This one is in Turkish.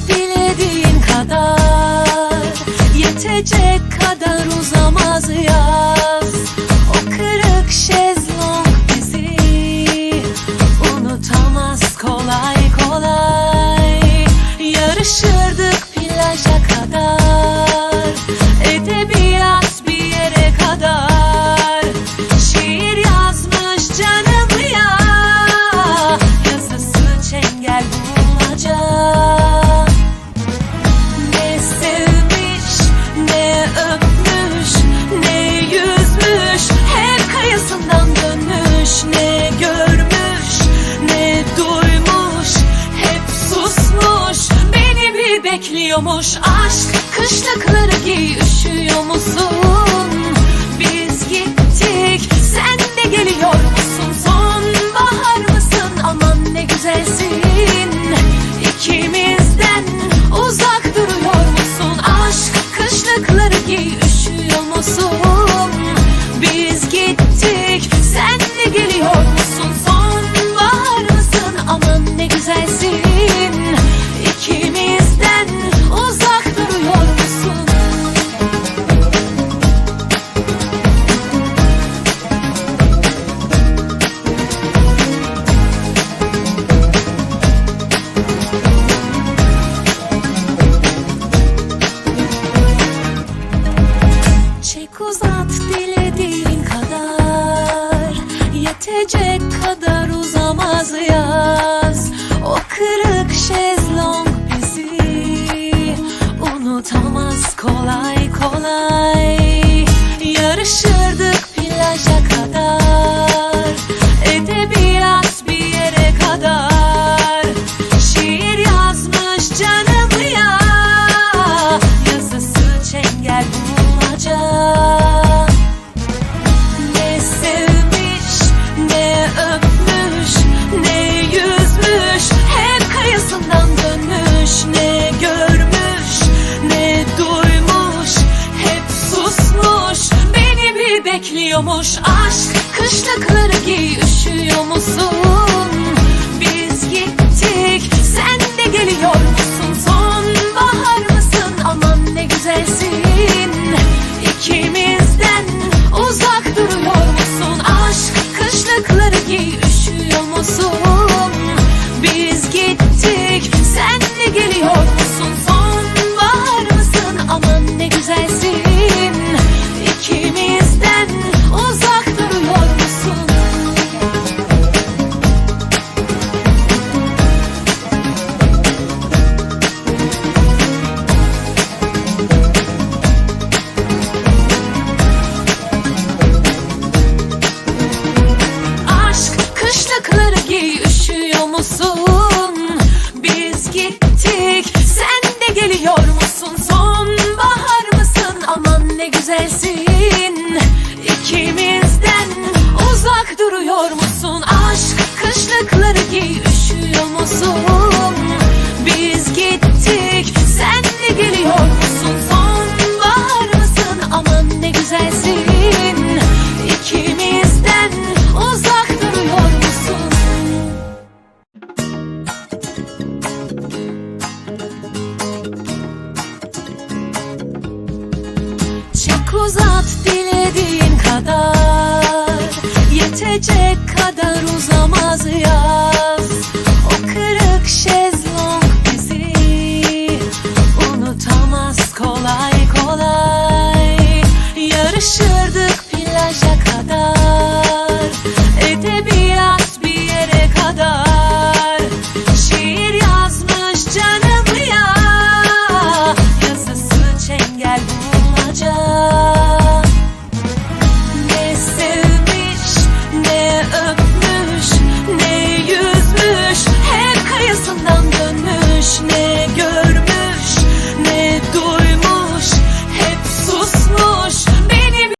at kadar. bekliyormuş aşk Kışlıkları giy üşüyor musun? Biz gittik sen de geliyor bitecek kadar uzamaz yaz. O kırık şezlong bizi unutamaz kolay kolay. Yarışırdık plaja kadar. oluyormuş aşk Kışlıkları giy üşüyor musun? fizesse Anlat dilediğin kadar Yetecek.